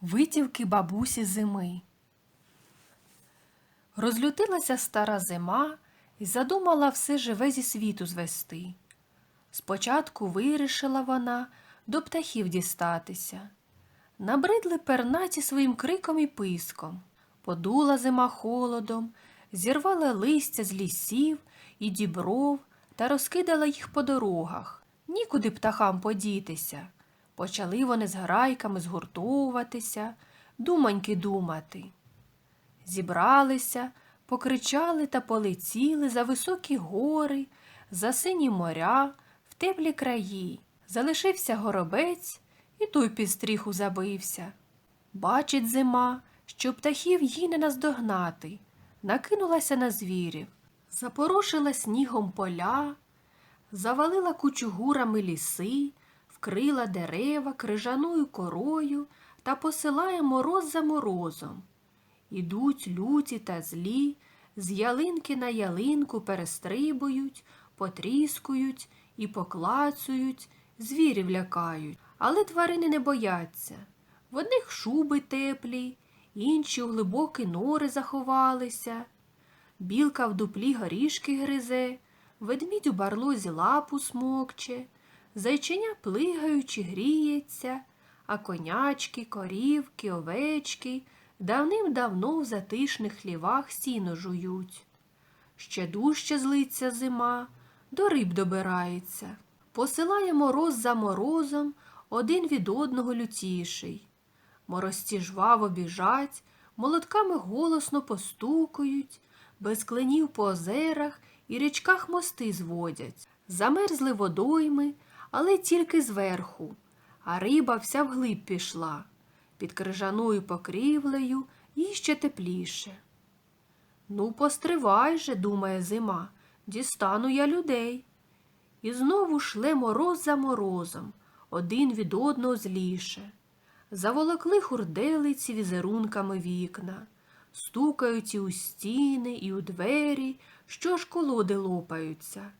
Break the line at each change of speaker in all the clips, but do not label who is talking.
Витівки бабусі зими. Розлютилася стара зима і задумала все живе зі світу звести. Спочатку вирішила вона до птахів дістатися. Набридли пернаті своїм криком і писком. Подула зима холодом, зірвала листя з лісів і дібров та розкидала їх по дорогах. Нікуди птахам подітися. Почали вони з грайками згуртовуватися, думаньки думати. Зібралися, покричали та полетіли за високі гори, за сині моря, в теплі краї. Залишився горобець, і той під стріху забився. Бачить зима, що птахів їй не наздогнати, накинулася на звірів, запорошила снігом поля, завалила кучугурами ліси, вкрила дерева крижаною корою та посилає мороз за морозом. Ідуть люті та злі, з ялинки на ялинку перестрибують, потріскують і поклацують, звірів лякають, але тварини не бояться. В одних шуби теплі, інші у глибокі нори заховалися. Білка в дуплі горішки гризе, ведмідь у барлозі лапу смокче, зайченя плигаючи гріється, а конячки, корівки, овечки давним-давно в затишних хлівах сіно жують. Ще дужче злиться зима, до риб добирається. Посилає мороз за морозом один від одного лютіший. Морозці жваво біжать, молотками голосно постукають, без кленів по озерах і річках мости зводять. Замерзли водойми, але тільки зверху, а риба вся вглиб пішла. Під крижаною покрівлею їй ще тепліше. Ну, постривай же, думає зима, дістану я людей. І знову шле мороз за морозом, один від одного зліше. Заволокли хурделиці візерунками вікна, стукають і у стіни, і у двері, що ж колоди лопаються.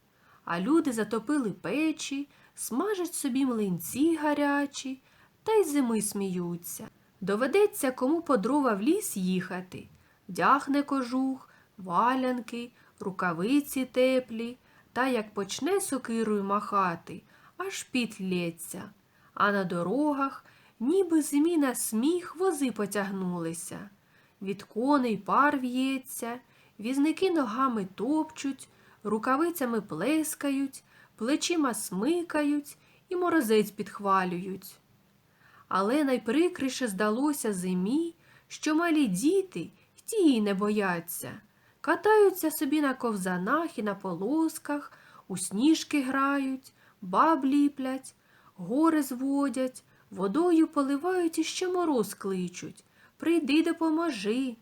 А люди затопили печі, смажать собі млинці гарячі, та й зими сміються. Доведеться кому по дрова в ліс їхати. Вдягне кожух, валянки, рукавиці теплі, та як почне сокирою махати, аж піт лється. А на дорогах, ніби зимі на сміх, вози потягнулися. Від коней пар в'ється, візники ногами топчуть, рукавицями плескають, плечима смикають і морозець підхвалюють. Але найприкріше здалося зимі, що малі діти й ті не бояться, катаються собі на ковзанах і на полосках, у сніжки грають, баб ліплять, гори зводять, водою поливають і ще мороз кличуть. Прийди, допоможи.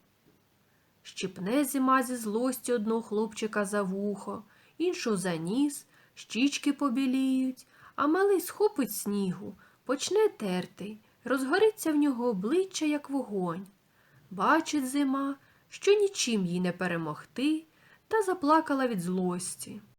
Щіпне зима зі злості одного хлопчика за вухо, іншого за ніс, щічки побіліють, а малий схопить снігу, почне терти, розгориться в нього обличчя, як вогонь. Бачить зима, що нічим їй не перемогти, та заплакала від злості.